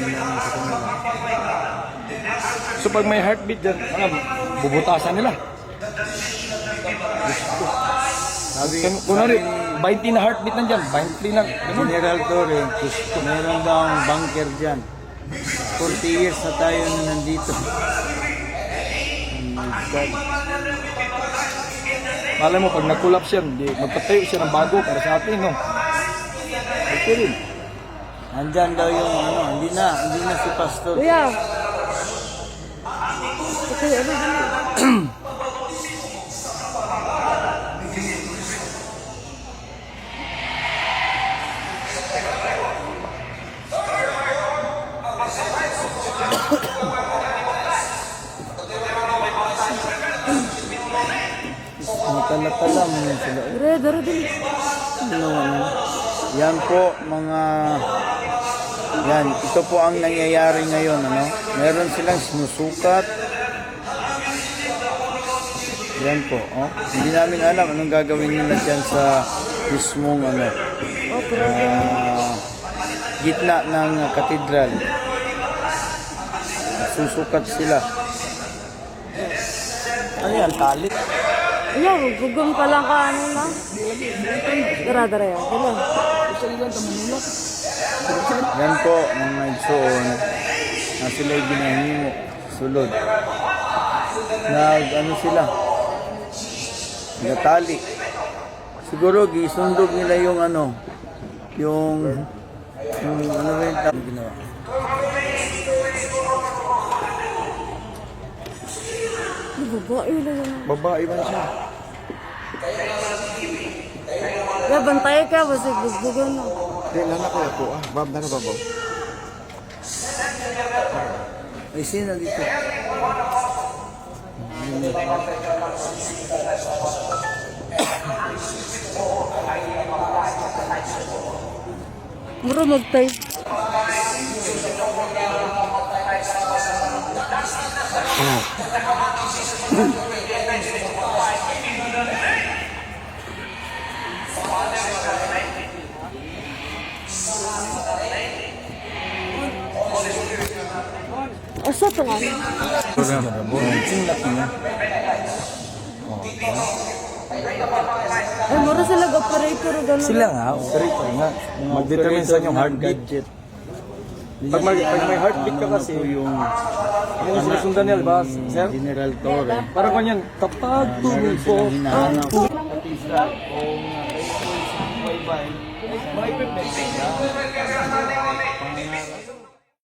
kanila. So pag may heartbeat dyan, ano, bubutasan nila. Sabi, Kun kunwari, 20 na heartbeat nandyan, 20 na. General Torre, meron daw ang bunker dyan. 40 years na tayo na nandito. God. Malay mo, pag nag-collapse yan, di, magpatayo siya ng bago para sa atin, no? Ito rin. Nandyan daw yung ano, hindi na, hindi na si Pastor. Kuya. Okay, ano ba? Matala-tala mo na sila. Dire, dire, dire. Ano, ano. Yan po mga yan, ito po ang nangyayari ngayon, ano? Meron silang sinusukat. Yan po, oh. Hindi namin alam anong gagawin nila dyan sa mismong ano, Oh, ah, gitna ng katedral. Susukat sila. Ano yan, tali? Ayaw, gugong pa lang ka ano lang. Dara, dara yan. Dala. Yan po, mga igsoon, na sila'y ginahimo, sulod. Nag, ano sila, natali. Siguro, gisundog nila yung ano, yung, yung ano ba yung ginawa? Babae na yan. Babae man siya. Kaya bantay ka, basta gugbugan na. Hindi, lana ko ako. Ah, bab na ka babaw. Ay, sino dito? Muro mag-type. Asa to nga? Sinlap niya. Ay, mura sila operator gano'n. Sila nga, operator nga. Mag-determine sa inyong heartbeat. Pag, mag, pag may heartbeat ka kasi, yung yun ang sinusundan nila, ba, sir? General Torre. Parang kanyan, tapag Meron po. silang hinahanap. Mga equipment.